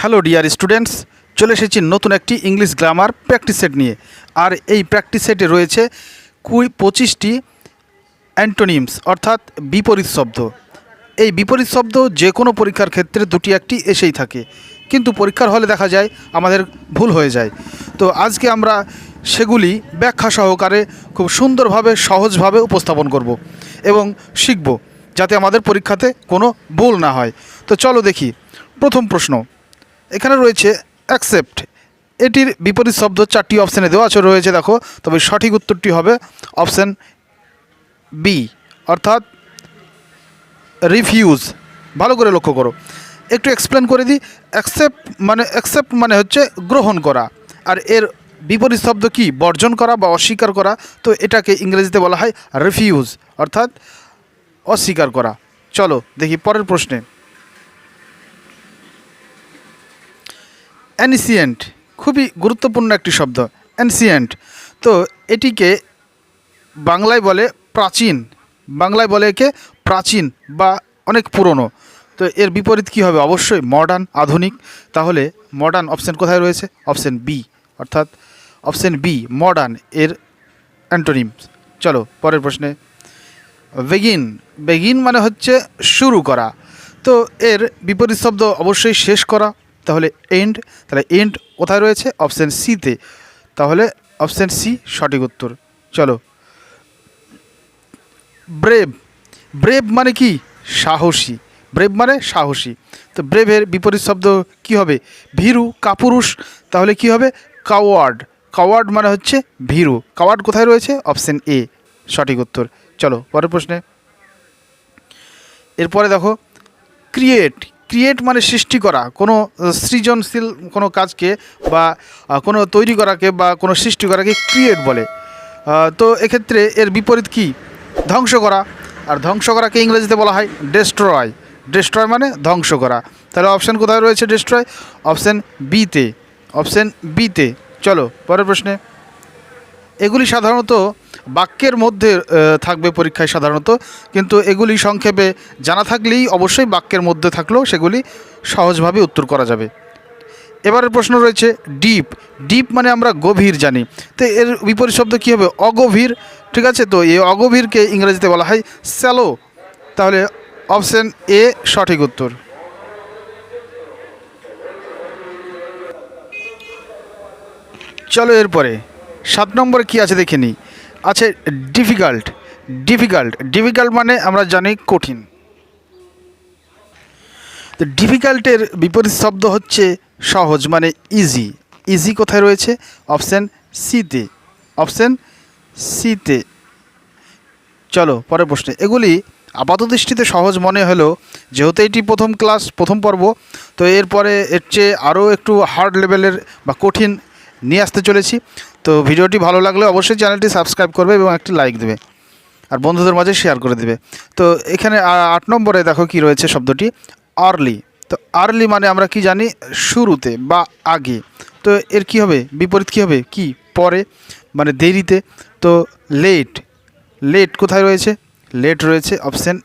Hello dear students, চলে এসেছি নতুন একটি ইংলিশ গ্রামার প্র্যাকটিস সেট নিয়ে। আর এই প্র্যাকটিস সেটে রয়েছে কুই পঁচিশটি অ্যান্টোনিমস, অর্থাৎ বিপরীত শব্দ। এই বিপরীত শব্দ যে কোনো পরীক্ষার ক্ষেত্রে দুটি একটি এসেই থাকে। কিন্তু পরীক্ষার হলে দেখা যায় আমাদের ভুল হয়ে যায়। তো আজকে আমরা সেগুলি ব্যাখ্যা সহকারে খুব সুন্দরভাবে, সহজভাবে উপস্থাপন করব এবং শিখব, যাতে আমাদের পরীক্ষাতে কোনো ভুল না হয়। তো চলো দেখি। প্রথম প্রশ্ন এখানে রয়েছে অ্যাকসেপ্ট এটির বিপরীত শব্দ চারটি অপশানে দেওয়া আছে, রয়েছে দেখো, তবে সঠিক উত্তরটি হবে অপশান বি অর্থাৎ রিফিউজ ভালো করে লক্ষ্য করো। একটু এক্সপ্লেন করে দিই। অ্যাকসেপ্ট মানে অ্যাকসেপ্ট মানে হচ্ছে গ্রহণ করা। আর এর বিপরীত শব্দ কি? বর্জন করা বা অস্বীকার করা। তো এটাকে ইংরেজিতে বলা হয় রিফিউজ অর্থাৎ অস্বীকার করা। চলো দেখি পরের প্রশ্নে। অ্যানসিয়েন্ট খুবই গুরুত্বপূর্ণ একটি শব্দ অ্যানসিয়েন্ট তো এটিকে বাংলায় বলে প্রাচীন, বাংলায় বলে একে প্রাচীন বা অনেক পুরনো। তো এর বিপরীত কী হবে? অবশ্যই মডার্ন আধুনিক। তাহলে মডার্ন অপশান কোথায় রয়েছে? অপশান বি অর্থাৎ অপশান বি মডার্ন এর অ্যান্টোনিম চলো, পরের প্রশ্নে। বেগিন বেগিন মানে হচ্ছে শুরু করা। তো এর বিপরীত শব্দ অবশ্যই শেষ করা। তাহলে এন্ড তাহলে এন্ড কোথায় রয়েছে? অপশান সিতে তাহলে অপশান সি সঠিক উত্তর। চলো। ব্রেভ ব্রেভ মানে কি? সাহসী। ব্রেভ মানে সাহসী। তো ব্রেভের বিপরীত শব্দ কি হবে? ভীরু, কাপুরুষ। তাহলে কি হবে? কাওয়ার্ড কাওয়ার্ড মানে হচ্ছে ভীরু। কাওয়ার্ড কোথায় রয়েছে? অপশান এ সঠিক উত্তর। চলো, পরের প্রশ্নে। এরপরে দেখো ক্রিয়েট ক্রিয়েট মানে সৃষ্টি করা, কোনো সৃজনশীল কোনো কাজকে বা কোনো তৈরি করাকে বা কোনো সৃষ্টি করাকে ক্রিয়েট বলে। তো এক্ষেত্রে এর বিপরীত কি? ধ্বংস করা। আর ধ্বংস করাকে ইংরেজিতে বলা হয় ডেস্ট্রয় ডেস্ট্রয় মানে ধ্বংস করা। তাহলে অপশান কোথায় রয়েছে ডেস্ট্রয় অপশান বিতে অপশান বিতে চলো, পরের প্রশ্নে। এগুলি সাধারণত বাক্যের মধ্যে থাকবে পরীক্ষায় সাধারণত, কিন্তু এগুলি সংক্ষেপে জানা থাকলেই অবশ্যই বাক্যের মধ্যে থাকলেও সেগুলি সহজভাবে উত্তর করা যাবে। এবারের প্রশ্ন রয়েছে ডিপ। ডিপ মানে আমরা গভীর জানি। তো এর বিপরীত শব্দ কী হবে? অগভীর। ঠিক আছে? তো এই অগভীরকে ইংরেজিতে বলা হয় স্যালো। তাহলে অপশান এ সঠিক উত্তর। চলো এরপরে। সাত নম্বরে কী আছে দেখে নিই। আছে ডিফিকাল্ট ডিফিকাল্ট ডিফিকাল্ট মানে আমরা জানি কঠিন। তো ডিফিকাল্টের বিপরীত শব্দ হচ্ছে সহজ মানে ইজি ইজি কোথায় রয়েছে? অপশান সিতে অপশান সিতে চলো, পরের প্রশ্নে। এগুলি আপাত দৃষ্টিতে সহজ মনে হলো যেহেতু এটি প্রথম ক্লাস প্রথম পর্ব, তো এরপরে এর চেয়ে আরও একটু হার্ড লেভেলের বা কঠিন নিয়ে আসতে চলেছি। তো ভিডিওটি ভালো লাগলে অবশ্যই চ্যানেলটি সাবস্ক্রাইব করবে এবং একটি লাইক দেবে আর বন্ধুদের মাঝে শেয়ার করে দেবে। তো এখানে আট নম্বরে দেখো কি রয়েছে শব্দটি, আর্লি। তো আর্লি মানে আমরা কি জানি? শুরুতে বা আগে। তো এর কি হবে? বিপরীত কি হবে? কি? পরে মানে দেরিতে। তো লেট লেট কোথায় রয়েছে? লেট রয়েছে অপশান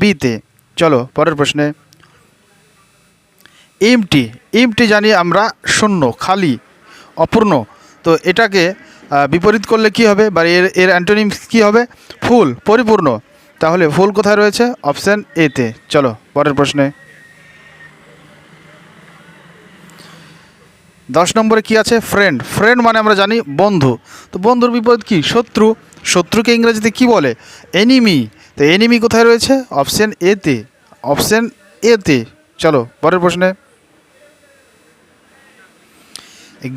বিতে চলো, পরের প্রশ্নে। এমটি এমটি জানি আমরা শূন্য, খালি, অপূর্ণ। তো এটাকে বিপরীত করলে কি হবে? বা এর এর অ্যান্টোনিম কী হবে? ফুল, পরিপূর্ণ। তাহলে ফুল কোথায় রয়েছে? অপশান এতে চলো, পরের প্রশ্নে। দশ নম্বরে কি আছে? ফ্রেন্ড ফ্রেন্ড মানে আমরা জানি বন্ধু। তো বন্ধুর বিপরীত কি? শত্রু। শত্রুকে ইংরেজিতে কি বলে? এনিমি তো এনিমি কোথায় রয়েছে? অপশান এতে অপশান এতে চলো, পরের প্রশ্নে।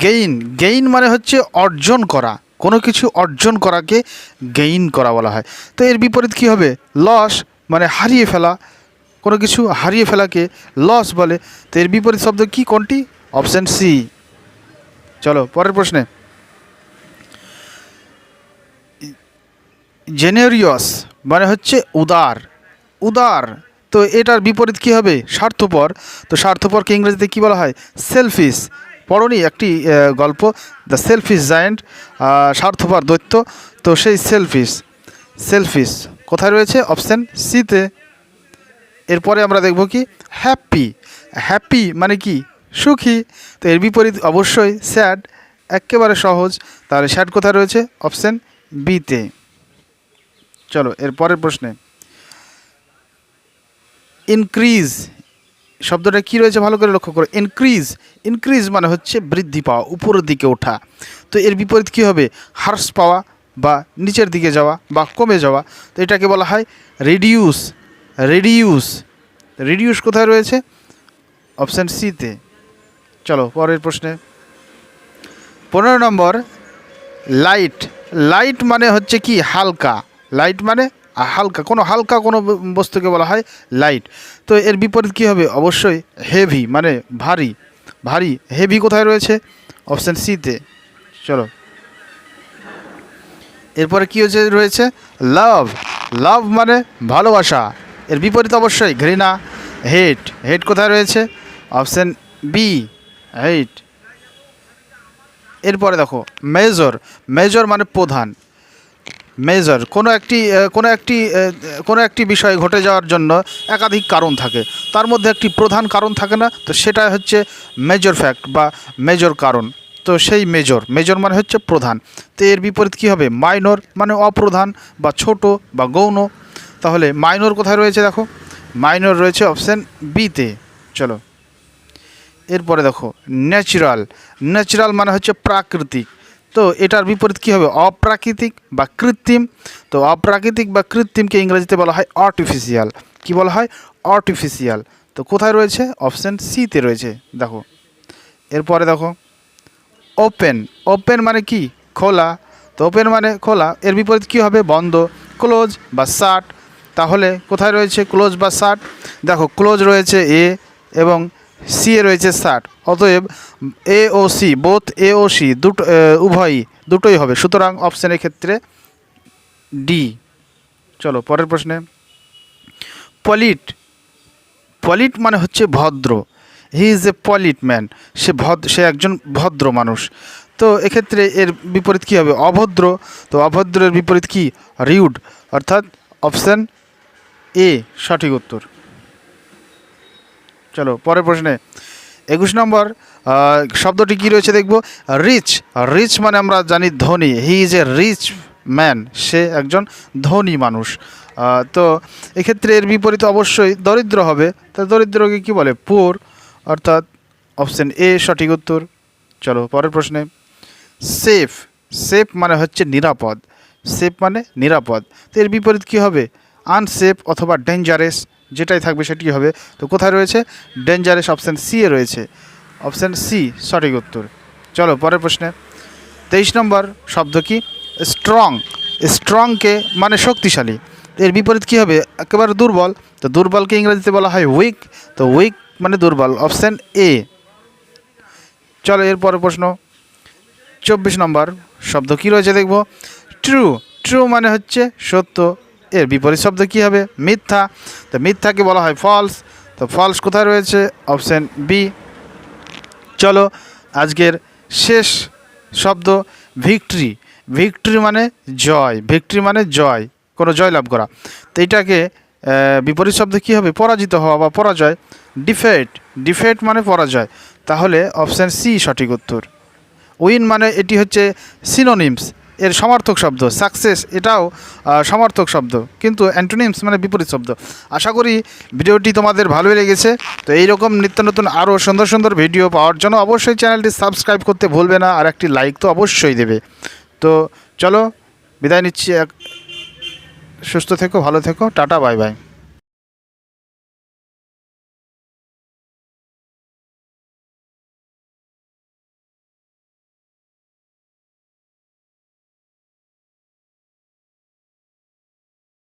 গেইন গেইন মানে হচ্ছে অর্জন করা। কোনো কিছু অর্জন করাকে গেইন করা বলা হয়। তো এর বিপরীত কী হবে? লস মানে হারিয়ে ফেলা। কোনো কিছু হারিয়ে ফেলাকে লস বলে। তো এর বিপরীত শব্দ কি কোনটি? অপশান সি চলো, পরের প্রশ্নে। জেনেরিয়াস মানে হচ্ছে উদার। উদার, তো এটার বিপরীত কী হবে? স্বার্থপর। তো স্বার্থপরকে ইংরেজিতে কী বলা হয়? সেলফিশ পড়নি একটি গল্প দ্য সেলফিশ জায়েন্ট স্বার্থপর দৈত্য। তো সেই সেলফিশ সেলফিশ কোথায় রয়েছে? অপশান সিতে এরপরে আমরা দেখব কি? হ্যাপি হ্যাপি মানে কি? সুখী। তো এর বিপরীত অবশ্যই স্যাড একেবারে সহজ। তাহলে স্যাড কোথায় রয়েছে? অপশান বিতে চলো এর পরের প্রশ্নে। ইনক্রিজ শব্দটা কী রয়েছে ভালো করে লক্ষ্য করো। ইনক্রিজ ইনক্রিজ মানে হচ্ছে বৃদ্ধি পাওয়া, উপরের দিকে ওঠা। তো এর বিপরীত কী হবে? হ্রাস পাওয়া বা নিচের দিকে যাওয়া বা কমে যাওয়া। তো এটাকে বলা হয় রিডিউস রিডিউস রিডিউস কোথায় রয়েছে? অপশান সিতে চলো, পরের প্রশ্নে। পনেরো নম্বর লাইট লাইট মানে হচ্ছে কি? হালকা। লাইট মানে হালকা, কোনো হালকা কোনো বস্তুকে বলা হয় লাইট তো এর বিপরীত কী হবে? অবশ্যই হেভি মানে ভারী ভারী হেভি কোথায় রয়েছে? অপশান সিতে চলো। এরপরে কী হচ্ছে, রয়েছে? লাভ লাভ মানে ভালোবাসা। এর বিপরীত অবশ্যই ঘৃণা হেট হেট কোথায় রয়েছে? অপশান বি হেট এরপরে দেখো মেজর মেজর মানে প্রধান। মেজর, কোনো একটি কোনো একটি কোনো একটি বিষয় ঘটে যাওয়ার জন্য একাধিক কারণ থাকে। তার মধ্যে একটি প্রধান কারণ থাকে না, তো সেটা হচ্ছে মেজর ফ্যাক্ট বা মেজর কারণ। তো সেই মেজর মেজর মানে হচ্ছে প্রধান। তো এর বিপরীত কী হবে? মাইনর মানে অপ্রধান বা ছোট বা গৌণ। তাহলে মাইনর কোথায় রয়েছে দেখো? মাইনর রয়েছে অপশান বিতে চলো। এরপরে দেখো ন্যাচারাল ন্যাচারাল মানে হচ্ছে প্রাকৃতিক। তো এটার বিপরীত কী হবে? অপ্রাকৃতিক বা কৃত্রিম। তো অপ্রাকৃতিক বা কৃত্রিমকে ইংরেজিতে বলা হয় আর্টিফিশিয়াল কি বলা হয়? আর্টিফিশিয়াল তো কোথায় রয়েছে? অপশান সিতে রয়েছে। দেখো। এরপরে দেখো। ওপেন ওপেন মানে কি? খোলা। তো ওপেন মানে খোলা। এর বিপরীত কী হবে? বন্ধ। ক্লোজ বা শার্ট তাহলে কোথায় রয়েছে? ক্লোজ বা শার্ট দেখো ক্লোজ রয়েছে এ এবং সি এ রয়েছে শার্ট অতএব এ ও সি বোথ এ ও সি, দুটো উভয়ই, দুটোই হবে। সুতরাং অপশানের ক্ষেত্রে ডি চলো, পরের প্রশ্নে। পলিট পলিট মানে হচ্ছে ভদ্র। He is a polite man সে ভদ্র সে একজন ভদ্র মানুষ। তো এক্ষেত্রে এর বিপরীত কী হবে? অভদ্র। তো অভদ্রের বিপরীত কি? রিউড অর্থাৎ অপশান এ সঠিক উত্তর। চলো, পরের প্রশ্নে। একুশ নম্বর শব্দটি কী রয়েছে দেখব? রিচ রিচ মানে আমরা জানি ধনী। He is a rich man, সে একজন ধনী মানুষ। তো এক্ষেত্রে এর বিপরীত অবশ্যই দরিদ্র হবে। তা দরিদ্রকে কী বলে? পুর, অর্থাৎ অপশান এ, সঠিক উত্তর। চলো, পরের প্রশ্নে। সেফ সেফ মানে হচ্ছে নিরাপদ। সেফ মানে নিরাপদ। তো এর বিপরীত কী হবে? আনসেফ অথবা ডেঞ্জারাস। যেটাই থাকবে সেটি হবে। তো কোথায় রয়েছে? ডেঞ্জারাস অপশান সি এ রয়েছে। অপশান সি সঠিক উত্তর। চলো, পরের প্রশ্নে। তেইশ নম্বর শব্দ কি? স্ট্রং স্ট্রংকে মানে শক্তিশালী। এর বিপরীত কী হবে? একেবারে দুর্বল। তো দুর্বলকে ইংরেজিতে বলা হয় উইক তো উইক মানে দুর্বল। অপশান এ চলো, এর পরের প্রশ্ন। চব্বিশ নম্বর শব্দ কী রয়েছে দেখব? ট্রু ট্রু মানে হচ্ছে সত্য। এর বিপরীত শব্দ কী হবে? মিথ্যা। তো মিথ্যাকে বলা হয় ফলস তো ফলস কোথায় রয়েছে? অপশান বি চলো, আজকের শেষ শব্দ ভিক্টরি ভিক্টরি মানে জয়। ভিক্টরি মানে জয়। কোনো জয় লাভ করা। তো এটাকে বিপরীত শব্দ কী হবে? পরাজিত হওয়া বা পরাজয়। ডিফেট ডিফেট মানে পরাজয়। তাহলে অপশান সি সঠিক উত্তর। উইন মানে এটি হচ্ছে সিনোনিমস এর সমার্থক শব্দ সাকসেস এটাও সমর্থক শব্দ, কিন্তু অ্যান্টোনিমস মানে বিপরীত শব্দ। আশা করি ভিডিওটি তোমাদের ভালোই লেগেছে। তো এইরকম নিত্য নতুন আরও সুন্দর সুন্দর ভিডিও পাওয়ার জন্য অবশ্যই চ্যানেলটি সাবস্ক্রাইব করতে ভুলবে না, আর একটি লাইক তো অবশ্যই দেবে। তো চলো, বিদায় নিচ্ছি, এক সুস্থ থেকো, ভালো থেকো, টাটা বাই বাই